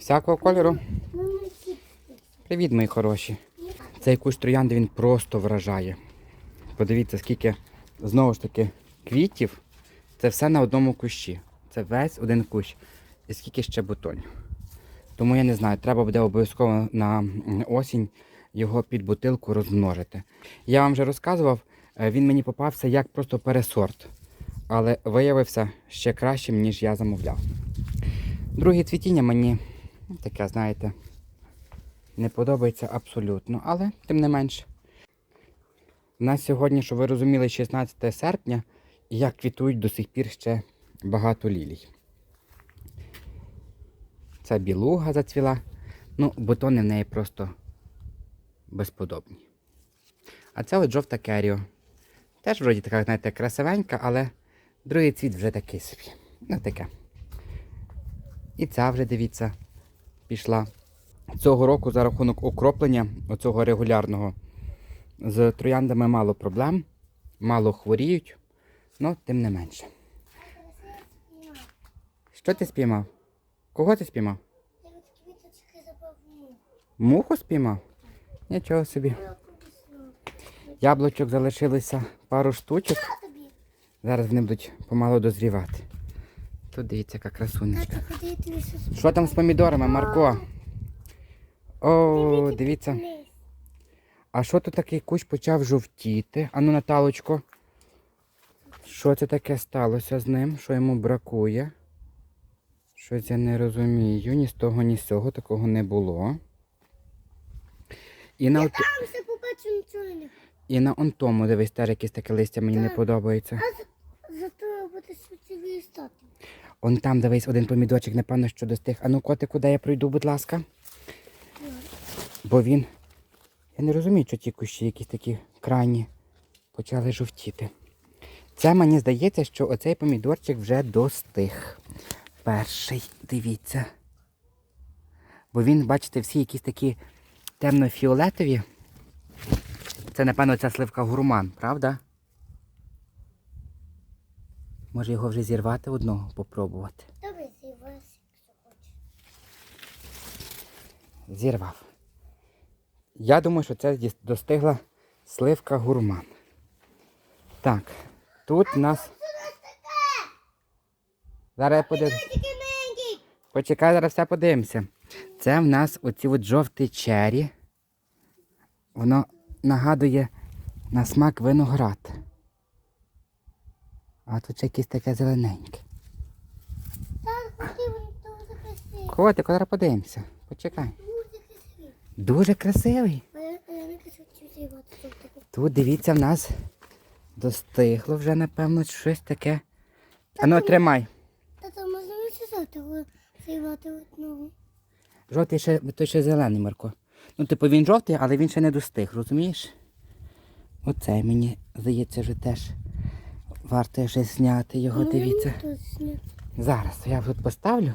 Всякого кольору. Привіт, мої хороші. Цей кущ троянди він просто вражає. Подивіться, скільки знову ж таки квітів. Це все на одному кущі. Це весь один кущ. І скільки ще бутонів. Тому я не знаю, треба буде обов'язково на осінь його під бутилку розмножити. Я вам вже розказував, е, він мені попався як просто пересорт, але виявився ще кращим, ніж я замовляв. Друге цвітіння мені таке, знаєте, не подобається абсолютно, але тим не менше. У нас сьогодні, щоб ви розуміли, 16 серпня, і як квітують до сих пір ще багато лілій. Це білуга зацвіла. Ну, бутони в неї просто безподобні. А це от жовта керіо. Теж вроді така, знаєте, красивенька, але другий цвіт вже такий собі. Ну таке. І ця вже, дивіться, пішла. Цього року за рахунок окроплення, оцього регулярного, з трояндами мало проблем, мало хворіють, але тим не менше. Що ти спіймав? Кого ти спіймав? Я от квіточки забав мух. Муху спіймав? Нічого собі. Яблучок залишилося пару штучок. Зараз вони будуть помало дозрівати. Тут дивіться, яка красунечка. Я Що там з помідорами, Марко? О, дивіться. А що тут такий кущ почав жовтіти? Ану, Наталочко. Що це таке сталося з ним? Що йому бракує? Щось я не розумію. Ні з того, ні з цього такого не було. І на, от... Там все побачу нічого не. і на он тому, дивись, теж якесь таке листя мені не подобається. А за- зато буде суцільний стати. Он там, дивись, один помідорчик, напевно, що достиг. Ану, котику, де я пройду, будь ласка. Бо він. Я не розумію, що ті кущі якісь такі крайні почали жовтіти. Це мені здається, що оцей помідорчик вже достиг. Перший, дивіться. Бо він, бачите, всі якісь такі темно-фіолетові. Це, напевно, ця сливка гурман, правда? Може його вже зірвати одного, попробувати. Добре, зівайся, якщо хочеш. Зірвав. Я думаю, що це достигла сливка гурман. Так, тут у нас. Зараз я подивлюсь. Такий маленький. Почекай, зараз все подивимося. Це в нас оці от жовті чері. Воно нагадує на смак виноград. А тут ще якесь таке зелененьке. Так, дуже красивий. Котик, зараз подивимося. Почекай. Дуже красивий. Тут дивіться, в нас достигло вже, напевно, щось таке. Ану, тримай. Тато, можна жовтого зівати одного? Жовтий ще, той ще зелений, Марко. Ну, типу, він жовтий, але він ще не достиг, розумієш? Оцей мені, здається, вже теж варто ще зняти його, Ну, дивіться. Зараз я тут поставлю.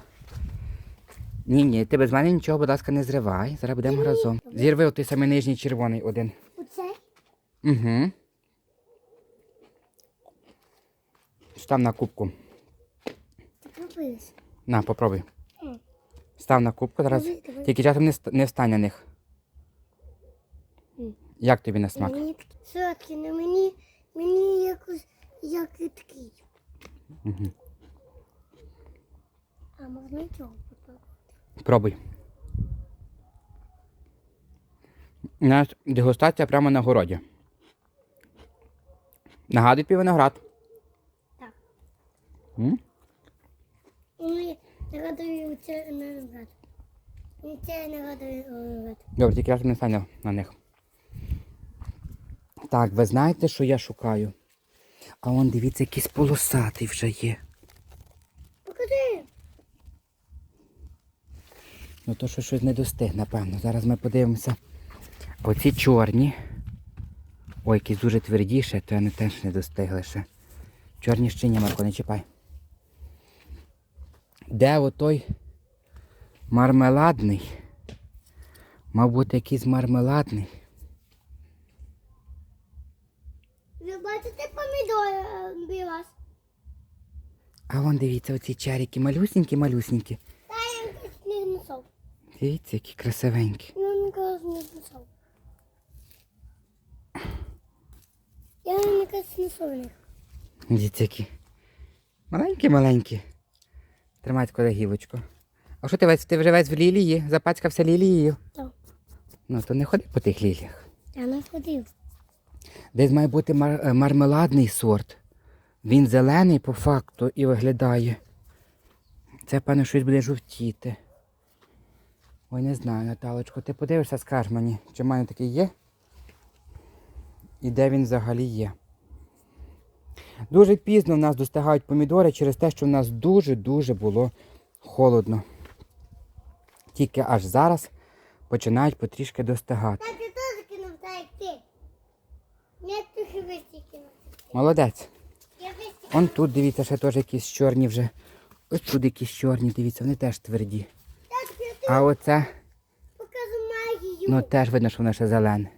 Ні, ні, ти без мене нічого, будь ласка, не зривай. Зараз будемо разом. Зірви той самий нижній червоний один. Оцей? Угу. Став на кубку. На, попробуй. Став на кубку зараз. Тільки часом не, встань на них. Як тобі на смак? Мені такі але мені, мені якось і такий. Угу. А можна цього попробувати? Пробуй. У нас дегустація прямо на городі. Нагадуй твій виноград. Так. М? Мені нагадує це нагадує. Мені це нагадує нагадує. Добре, тільки разом не стань на- на них. Так, ви знаєте, що я шукаю? А вон дивіться, якийсь полосатий вже є. Покажи. Ну то що щось не достиг, напевно. Зараз ми подивимося. Оці чорні. Ой, якісь дуже твердіше, то вони теж не достигли ще. Чорні ще ні, Марко, не чіпай. Де отой мармеладний? Мав бути якийсь мармеладний. Ви бачите помідори е, вас? А вон дивіться, оці чарики малюсенькі, малюсенькі. Та я знесов. Дивіться, які красивенькі. Я ніколи не знесов. Я ніколи не знесов їх. Дивіться, які. Маленькі-маленькі. Тримайте коли гілочку. А що ти весь, ти вже весь в лілії? Запацькався лілією? Так. Ну, то не ходи по тих ліліях. Я не ходив. Десь має бути мар- е, мармеладний сорт. Він зелений по факту і виглядає. Це, певно, щось буде жовтіти. Ой, не знаю, Наталочко, ти подивишся, скаж мені, чи в мене такий є? І де він взагалі є. Дуже пізно в нас достигають помідори через те, що в нас дуже-дуже було холодно. Тільки аж зараз починають потрішки достигати. Молодець. Он тут, дивіться, ще теж якісь чорні вже. Ось тут якісь чорні, дивіться, вони теж тверді. А оце, покажу магію. ну теж видно, що воно ще зелене.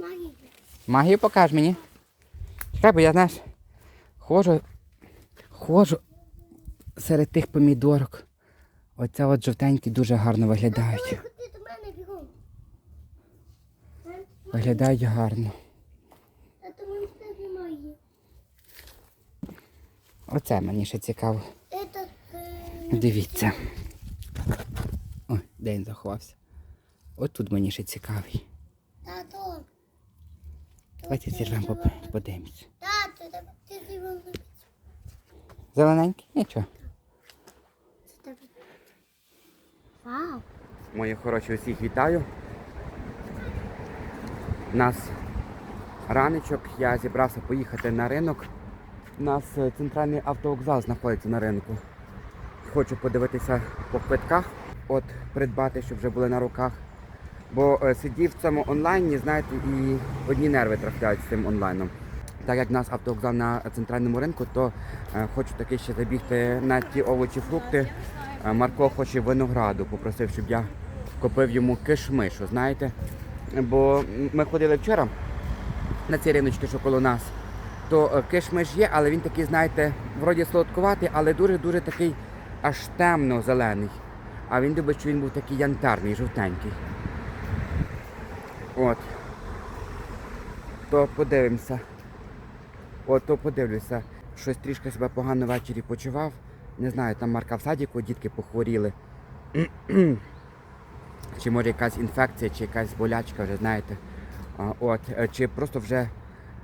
Магію. Магію покаж мені. Чекай, бо я знаєш, ходжу, ходжу серед тих помідорок. Оце от жовтенькі дуже гарно виглядають. Ходи до мене бігом. Виглядають гарно. Оце мені ще цікаво. Е, Дивіться. Ой, де він заховався. От тут мені ще цікавий. Тато. Давайте зірвемо, подивимось. Тато, ти випічку. Зелененький? Нічого. Це тебе. Вау. Мої хороші, усіх вітаю. У нас раночок, я зібрався поїхати на ринок. У нас е, центральний автовокзал знаходиться на ринку. Хочу подивитися по квитках, от придбати, щоб вже були на руках. Бо е, сидів в цьому онлайні, знаєте, і одні нерви трафляють з цим онлайном. Так як в нас автовокзал на центральному ринку, то е, хочу таки ще забігти на ті овочі, фрукти. Марко хоче винограду, попросив, щоб я купив йому кишмишу, знаєте. Бо ми ходили вчора на ці риночки, що коло нас, то е, кишмиш є, але він такий, знаєте, вроді солодкуватий, але дуже-дуже такий аж темно-зелений. А він любить, що він був такий янтарний, жовтенький. От. То подивимося. От то подивлюся. Щось трішки себе погано ввечері почував. Не знаю, там Марка в садіку дітки похворіли. чи може якась інфекція, чи якась болячка, вже знаєте. От, е, чи просто вже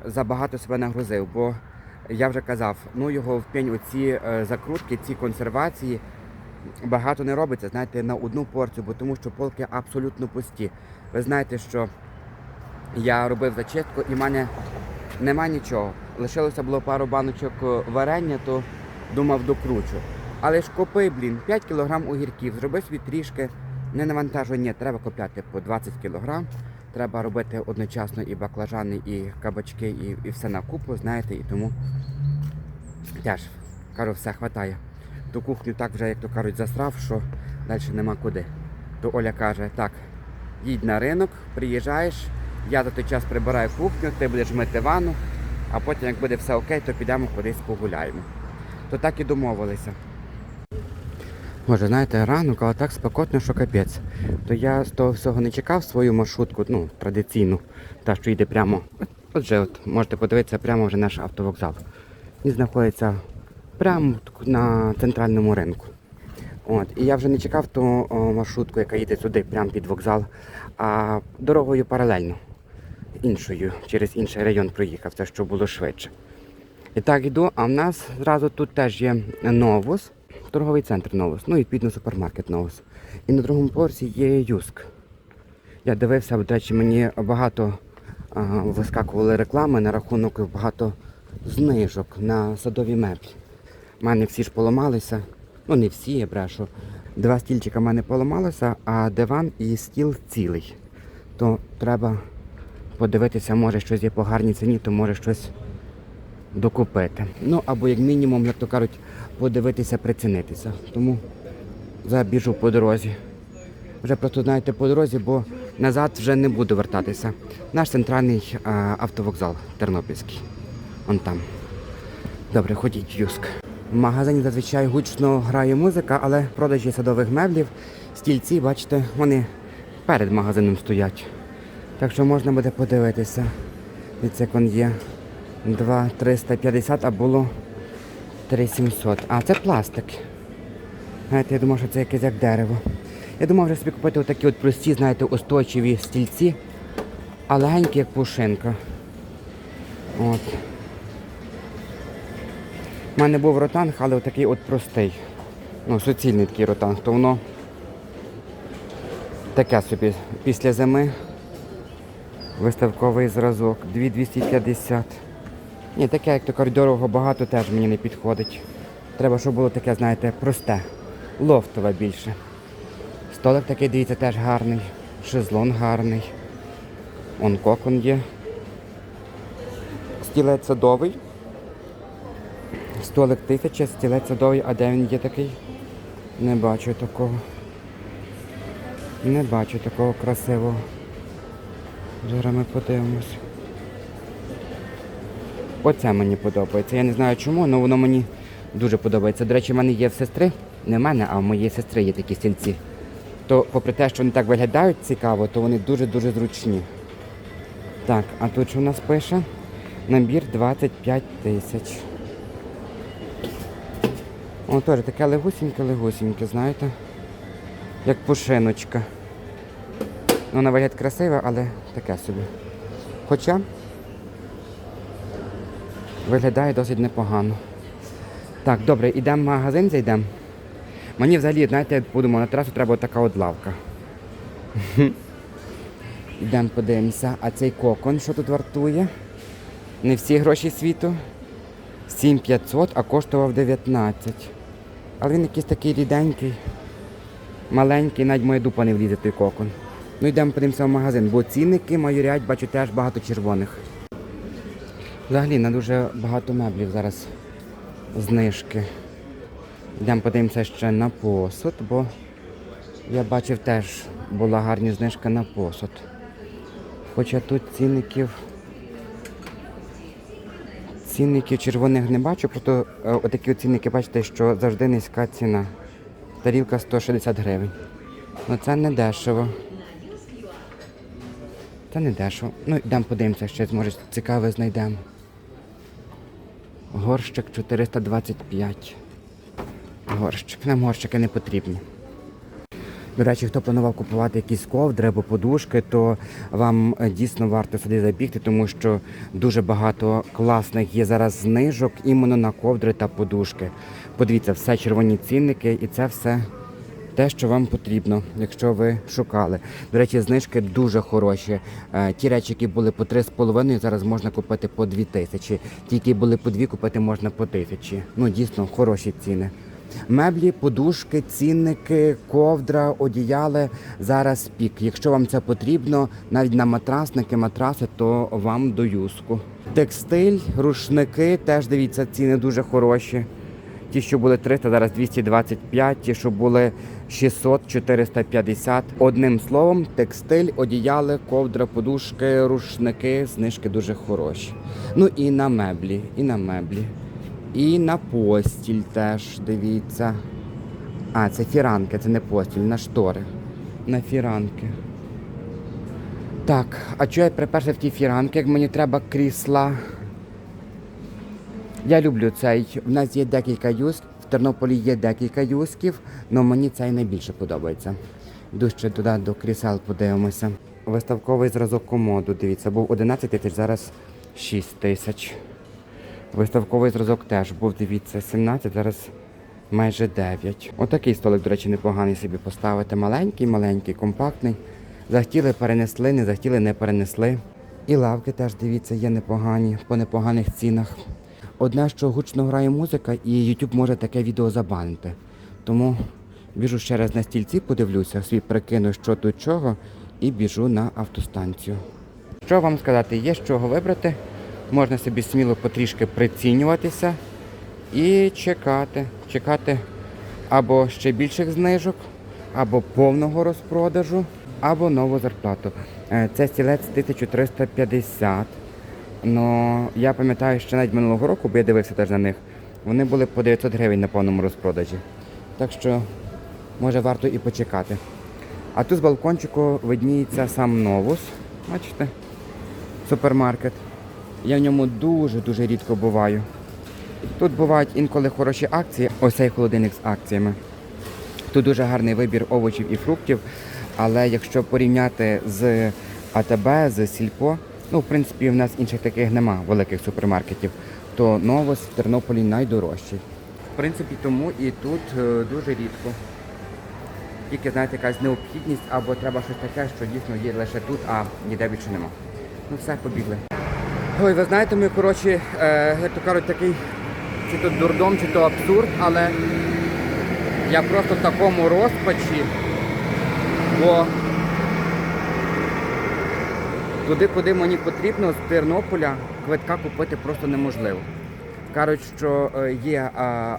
забагато себе нагрузив, бо я вже казав, ну його в пень оці е, закрутки, ці консервації багато не робиться, знаєте, на одну порцію, бо тому що полки абсолютно пусті. Ви знаєте, що я робив зачистку і в мене нема нічого. Лишилося було пару баночок е, варення, то думав докручу. Але ж купи, блін, 5 кг огірків, зроби собі трішки, не навантажуй, ні, треба купляти по 20 кг. Треба робити одночасно і баклажани, і кабачки, і, і все на купу, знаєте, і тому теж кажу, все хватає. Ту кухню так вже, як то кажуть, засрав, що далі нема куди. То Оля каже, так, їдь на ринок, приїжджаєш, я за той час прибираю кухню, ти будеш мити ванну, а потім, як буде все окей, то підемо кудись погуляємо. То так і домовилися. Може, знаєте, ранок, але так спекотно, що капець. То я з того всього не чекав свою маршрутку, ну, традиційну, та, що йде прямо. Отже, от, можете подивитися прямо вже наш автовокзал. Він знаходиться прямо на центральному ринку. От, і я вже не чекав ту маршрутку, яка їде сюди, прямо під вокзал, а дорогою паралельно, іншою, через інший район проїхав, це що було швидше. І так йду, а в нас зразу тут теж є Новус, торговий центр Новус, ну і відповідно супермаркет Новус. І на другому поверсі є Юск. Я дивився, до речі, мені багато а, вискакували реклами на рахунок багато знижок на садові меблі. У мене всі ж поламалися. Ну не всі, я брешу. Два стільчика в мене поламалися, а диван і стіл цілий. То треба подивитися, може щось є по гарній ціні, то може щось докупити. Ну або як мінімум, як то кажуть, подивитися, прицінитися. Тому забіжу по дорозі. Вже просто знаєте по дорозі, бо назад вже не буду вертатися. Наш центральний автовокзал Тернопільський. Он там. Добре, ходіть, Юск. В магазині зазвичай гучно грає музика, але продажі садових меблів, стільці, бачите, вони перед магазином стоять. Так що можна буде подивитися. Дивіться, як він є 2 350, а було 3700. А це пластик. Знаєте, я думав, що це якесь як дерево. Я думав вже собі купити отакі от прості, знаєте, устойчиві стільці, а легенькі, як пушинка. От. У мене був ротанг, але отакий от простий. Ну, суцільний такий ротанг, то воно таке собі після зими. Виставковий зразок 2250. Ні, таке, як то дорого багато теж мені не підходить. Треба, щоб було таке, знаєте, просте, лофтове більше. Столик такий, дивіться, теж гарний. Шезлон гарний. Он кокон є. Стілець садовий. Столик тисяча, стілець садовий, а де він є такий? Не бачу такого. Не бачу такого красивого. Зараз ми подивимось. Оце мені подобається. Я не знаю чому, але воно мені дуже подобається. До речі, в мене є в сестри, не в мене, а в моєї сестри є такі стільці. То, попри те, що вони так виглядають цікаво, то вони дуже-дуже зручні. Так, а тут що у нас пише? Набір 25 тисяч. О, теж таке легусіньке-легусіньке, знаєте? Як пушиночка. Ну, на вигляд красиве, але таке собі. Хоча виглядає досить непогано. Так, добре, йдемо в магазин, зайдемо. Мені взагалі, знаєте, подумав, на терасу треба така от лавка. Йдемо подивимося, а цей кокон, що тут вартує? Не всі гроші світу. 7500, а коштував 19. Але він якийсь такий ріденький, маленький, навіть моя дупа не влізе той кокон. Ну йдемо подивимося в магазин, бо цінники майорять, бачу, теж багато червоних. Взагалі на дуже багато меблів зараз знижки. Йдемо подивимося ще на посуд, бо я бачив теж була гарна знижка на посуд. Хоча тут цінників. Цінників червоних не бачу, просто е, отакі от цінники, бачите, що завжди низька ціна. Тарілка 160 гривень. Ну це не дешево. Це не дешево. Ну, йдемо подивимося, ще може цікаве знайдемо. Горщик 425. Горщик. Нам горщики не потрібні. До речі, хто планував купувати якісь ковдри або подушки, то вам е, дійсно варто сюди забігти, тому що дуже багато класних є зараз знижок іменно на ковдри та подушки. Подивіться, все червоні цінники, і це все те, що вам потрібно, якщо ви шукали. До речі, знижки дуже хороші. Е, Ті речі, які були по 3,5, зараз можна купити по 2 тисячі. Ті, які були по 2, купити можна по тисячі. Ну, дійсно, хороші ціни. Меблі, подушки, цінники, ковдра, одіяли зараз пік. Якщо вам це потрібно, навіть на матрасники, матраси, то вам до юску. Текстиль, рушники, теж дивіться, ціни дуже хороші. Ті, що були 300, зараз 225, ті, що були 600, 450. Одним словом, текстиль, одіяли, ковдра, подушки, рушники, знижки дуже хороші. Ну і на меблі, і на меблі. І на постіль теж дивіться. А, це фіранки, це не постіль, на штори. На фіранки. Так, а чого я приперся в ті фіранки, як мені треба крісла? Я люблю цей. У нас є декілька юск. В Тернополі є декілька юсків, але мені цей найбільше подобається. Ще туди до крісел подивимося. Виставковий зразок комоду, дивіться, був 11 тисяч, зараз 6 тисяч. Виставковий зразок теж був, дивіться, 17, зараз майже 9. Отакий столик, до речі, непоганий собі поставити. Маленький, маленький, компактний. Захотіли, перенесли, не захотіли, не перенесли. І лавки теж, дивіться, є непогані, по непоганих цінах. Одне, що гучно грає музика, і YouTube може таке відео забанити. Тому біжу ще раз на стільці, подивлюся, свій прикину, що тут чого, і біжу на автостанцію. Що вам сказати, є з чого вибрати. Можна собі сміло потрішки прицінюватися і чекати. Чекати або ще більших знижок, або повного розпродажу, або нову зарплату. Е, Це стілець 1350. Ну, я пам'ятаю, що навіть минулого року, бо я дивився теж на них, Вони були по 900 гривень на повному розпродажі. Так що, може, варто і почекати. А тут з балкончику видніється сам Новус. Бачите? Супермаркет. Я в ньому дуже-дуже рідко буваю. Тут бувають інколи хороші акції, ось цей холодильник з акціями. Тут дуже гарний вибір овочів і фруктів, але якщо порівняти з АТБ, з Сільпо, ну, в принципі, в нас інших таких нема великих супермаркетів, то Новос в Тернополі найдорожчий. В принципі, тому і тут е, дуже рідко. Тільки, знаєте, якась необхідність або треба щось таке, що дійсно є лише тут, а ніде більше нема. Ну все, побігли. Ой, ви знаєте, ми, коротше, е, то кажуть, такий, чи то дурдом, чи то абсурд, але я просто в такому розпачі, бо туди, куди мені потрібно, з Тернополя квитка купити просто неможливо. Кажуть, що е, є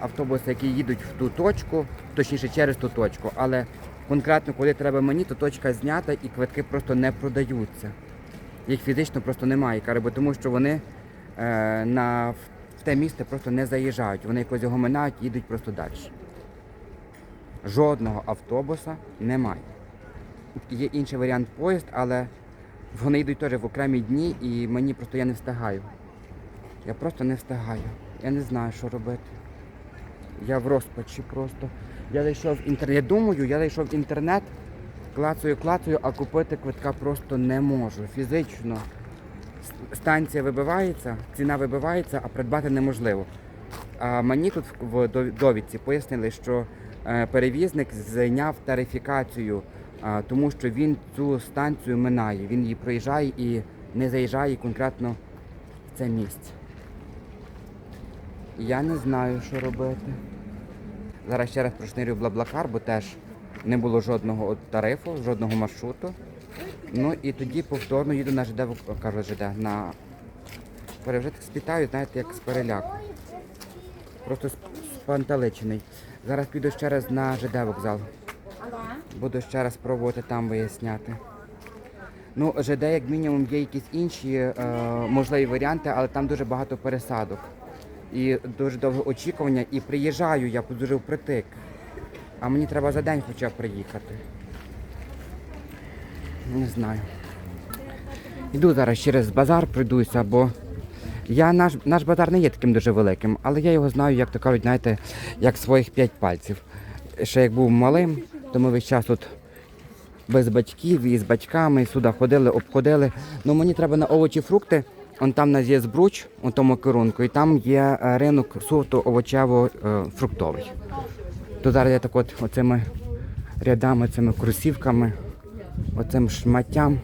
автобуси, які їдуть в ту точку, точніше через ту точку, але конкретно, коли треба мені, то точка знята і квитки просто не продаються. Їх фізично просто немає, каже, бо тому що вони е, на, те місце просто не заїжджають. Вони якось його минають і їдуть просто далі. Жодного автобуса немає. Є інший варіант поїзд, але вони йдуть теж в окремі дні і мені просто я не встигаю. Я просто не встигаю. Я не знаю, що робити. Я в розпачі просто. Я зайшов в інтернет. Я думаю, я зайшов в інтернет, клацаю, клацаю, а купити квитка просто не можу. Фізично. Станція вибивається, ціна вибивається, а придбати неможливо. А мені тут в довідці пояснили, що е, перевізник зайняв тарифікацію, тому що він цю станцію минає. Він її проїжджає і не заїжджає конкретно в це місце. Я не знаю, що робити. Зараз ще раз прошнирю Блаблакар, бо теж не було жодного тарифу, жодного маршруту. Ну і тоді повторно їду на ЖД, кажу ЖД, на перевжити спітаю, знаєте, як з переляку. Просто спантеличений. Зараз піду ще раз на ЖД вокзал. Буду ще раз пробувати там виясняти. Ну, ЖД, як мінімум, є якісь інші е, можливі варіанти, але там дуже багато пересадок. І дуже довге очікування. І приїжджаю я дуже впритик. А мені треба за день хоча б приїхати. Не знаю. Йду зараз через базар, пройдуся, бо я наш, наш базар не є таким дуже великим, але я його знаю, як то кажуть, знаєте, як своїх п'ять пальців. Ще як був малим, то ми весь час тут без батьків і з батьками сюди ходили, обходили. Ну мені треба на овочі, фрукти. Он там у нас є збруч у тому керунку, і там є е, ринок суто овочево-фруктовий. То зараз я так от оцими рядами, цими кросівками, оцим шматтям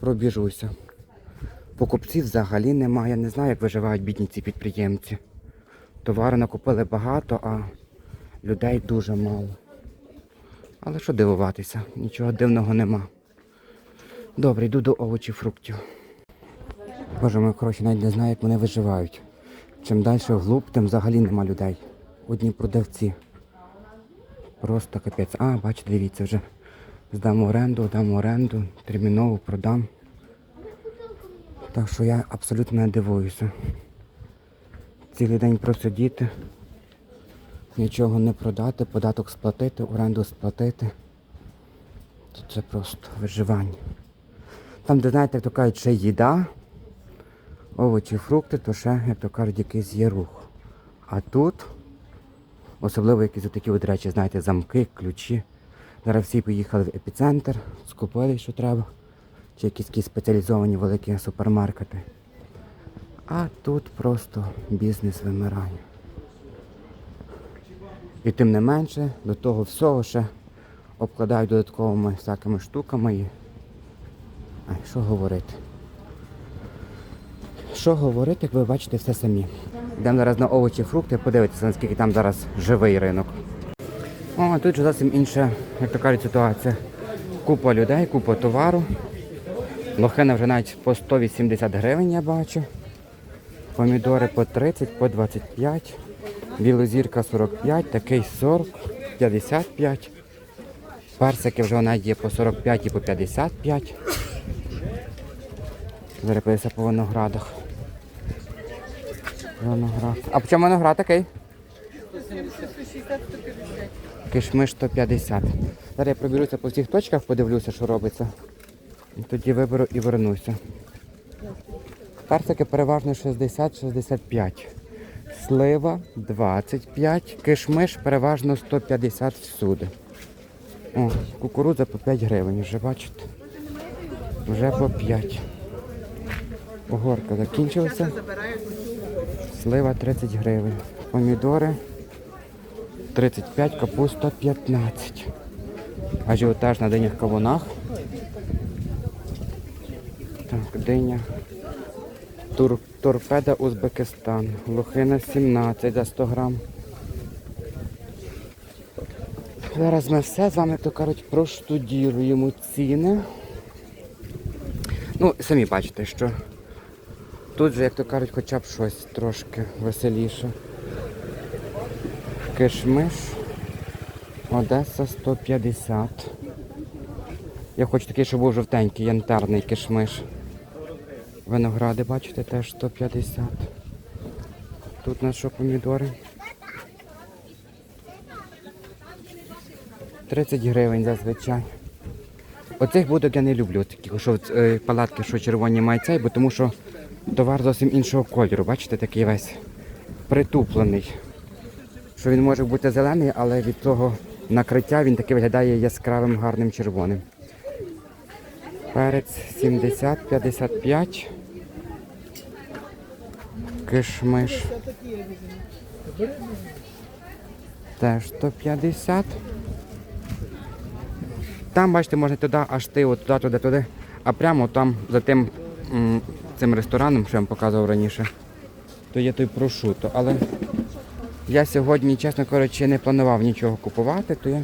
пробіжуся. Покупців взагалі немає. Я не знаю, як виживають бідні ці підприємці. Товару накупили багато, а людей дуже мало. Але що дивуватися, нічого дивного нема. Добре, йду до овочів фруктів. Боже мой, коротше, навіть не знаю, як вони виживають. Чим далі вглуб, тим взагалі нема людей. Одні продавці. Просто капець. А, бачите, дивіться, вже здам оренду, дам оренду, терміново продам. Так що я абсолютно не дивуюся. Цілий день просидіти, нічого не продати, податок сплатити, оренду сплатити. То Це просто виживання. Там, де знаєте, як то кажуть, ще їда, овочі, фрукти, то ще, як то кажуть, якийсь є рух. А тут, особливо якісь такі от речі, знаєте, замки, ключі. Зараз всі поїхали в епіцентр, скупили, що треба, чи якісь такі спеціалізовані великі супермаркети. А тут просто бізнес вимирає. І тим не менше, до того всього ще обкладають додатковими всякими штуками. І... Ай, що говорити? Що говорити, як ви бачите все самі. Йдемо зараз на овочі, фрукти, подивитися, наскільки там зараз живий ринок. О, тут же зовсім інша, як то кажуть, ситуація. Купа людей, купа товару. Лохина вже навіть по 180 гривень я бачу. Помідори по 30, по 25. Білозірка 45, такий 40, 55. Персики вже навіть є по 45 і по 55. Зараз по виноградах. Виноград. А по чому виноград такий? Кишмиш 150. Зараз я пробіруся по всіх точках, подивлюся, що робиться. І тоді виберу і вернуся. Персики переважно 60-65. Слива 25. Кишмиш переважно 150 всюди. О, кукурудза по 5 гривень, вже бачите? Вже по 5. Огорка закінчилася. Слива 30 гривень. Помідори 35, капуста 15. Ажіотаж на динях кавунах. Так, диня. Тур, торпеда Узбекистан. Лохина 17 за 100 грам. Зараз ми все з вами, то кажуть, проштудіруємо ціни. Ну, самі бачите, що тут же, як то кажуть, хоча б щось трошки веселіше. Кишмиш. Одеса 150. Я хочу такий, щоб був жовтенький, янтарний кишмиш. Виногради, бачите, теж 150. Тут у нас що помідори? 30 гривень зазвичай. Оцих будок я не люблю, таких, що е, палатки, що червоні мають цей, бо тому що товар зовсім іншого кольору. Бачите, такий весь притуплений. Що він може бути зелений, але від того накриття він таки виглядає яскравим гарним червоним. Перець 70, 55. Кишмиш. Теж 150. Там, бачите, можна туди, аж ти, от туди, туди, туди. А прямо там, за тим цим рестораном, що я вам показував раніше, то є той прошуто. Але я сьогодні, чесно кажучи, не планував нічого купувати, то я,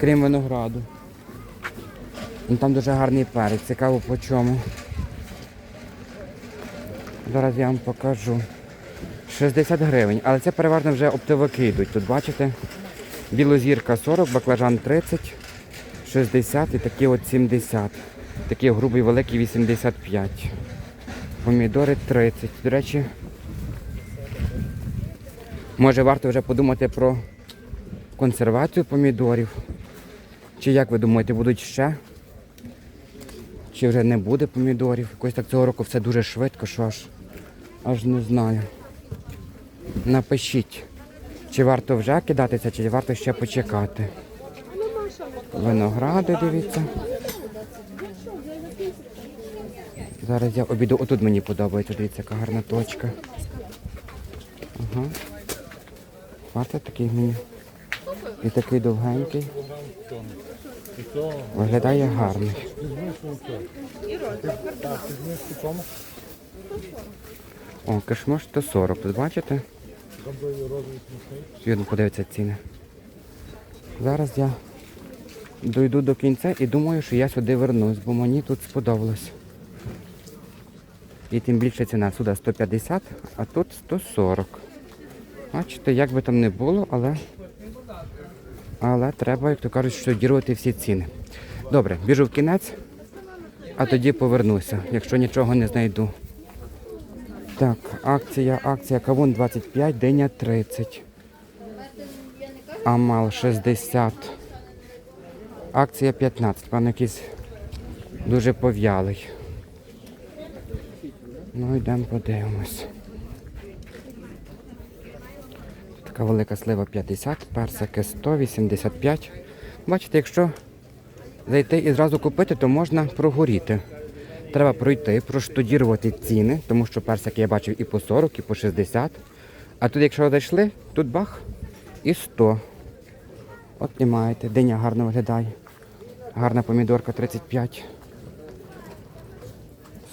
крім винограду. Там дуже гарний перець, цікаво по чому. Зараз я вам покажу. 60 гривень, але це переважно вже оптовики йдуть. Тут бачите? Білозірка 40, баклажан 30, 60 і такі от 70. Такий грубий великий 85. Помідори 30. До речі, може варто вже подумати про консервацію помідорів. Чи як ви думаєте, будуть ще? Чи вже не буде помідорів? Якось так цього року все дуже швидко, що аж, аж не знаю. Напишіть, чи варто вже кидатися, чи варто ще почекати. Виногради, дивіться. Зараз я обіду. Отут мені подобається, дивіться, яка гарна точка. Ага. Бачите, такий мені. І такий довгенький. Виглядає гарний. О, кишмош 140, тут бачите? Він подивиться ціни. Зараз я дойду до кінця і думаю, що я сюди вернусь, бо мені тут сподобалось. І тим більше ціна сюди 150, а тут 140. Бачите, як би там не було, але, але треба, як то кажуть, штудірувати всі ціни. Добре, біжу в кінець, а тоді повернуся, якщо нічого не знайду. Так, акція, акція кавун 25, диня 30. Амал 60. Акція 15. Пан якийсь дуже пов'ялий. Ну йдемо подивимось. Така велика слива 50, персики 185. Бачите, якщо зайти і зразу купити, то можна прогоріти. Треба пройти, проштудірувати ціни, тому що персики я бачив і по 40, і по 60. А тут, якщо зайшли, тут бах і 100. От і маєте. Диня гарно виглядає. Гарна помідорка 35.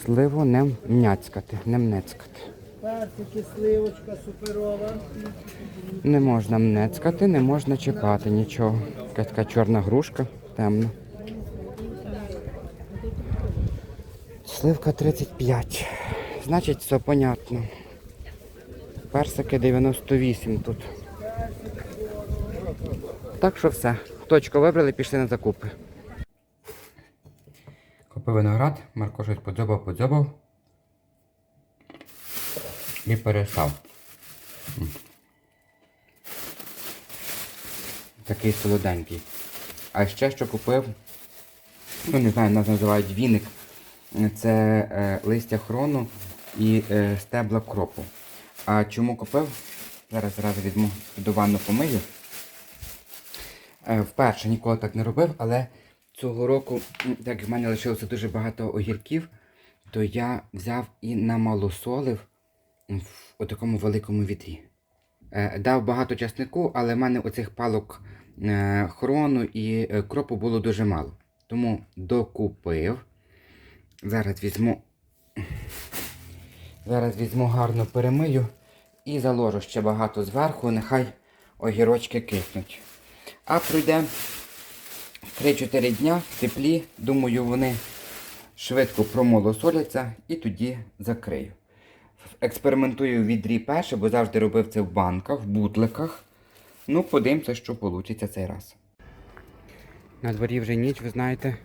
Сливу не мняцькати, не мнецькати. Персики, сливочка суперова. Не можна мнецькати, не можна чіпати нічого. Якась така чорна грушка, темна. Сливка 35. Значить, все понятно. Персики 98 тут. Так що все. Точку вибрали, пішли на закупи. Купив виноград, Марко щось подзьобав, подзьобав. І перестав. Такий солоденький. А ще що купив, ну не знаю, нас називають віник. Це е, листя хрону і е, стебла кропу. А чому купив? Зараз зразу візьму до ванну помию. Е, вперше ніколи так не робив, але цього року, як в мене лишилося дуже багато огірків, то я взяв і намалосолив в такому великому вітрі. Дав багато часнику, але в мене оцих палок хрону і кропу було дуже мало. Тому докупив. Зараз візьму. Зараз візьму гарно перемию і заложу ще багато зверху, нехай огірочки киснуть. А пройде 3-4 дня в теплі, думаю, вони швидко промолосоляться і тоді закрию. Експериментую в відрі перше, бо завжди робив це в банках, в бутликах. Ну, подивимося, що вийде цей раз. На дворі вже ніч, ви знаєте.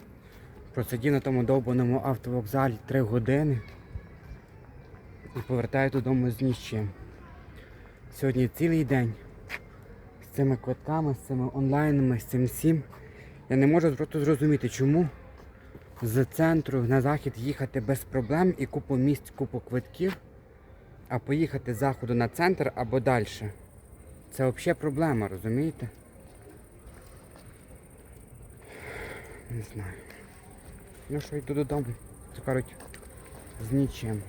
Просидів на тому довбаному автовокзалі 3 години і повертаю додому з нічим. Сьогодні цілий день з цими квитками, з цими онлайнами, з цим всім. Я не можу просто зрозуміти, чому з центру на захід їхати без проблем і купу місць, купу квитків, а поїхати з заходу на центр або далі. Це взагалі проблема, розумієте? Не знаю. Ну що, йду додому. Це кажуть, з нічим.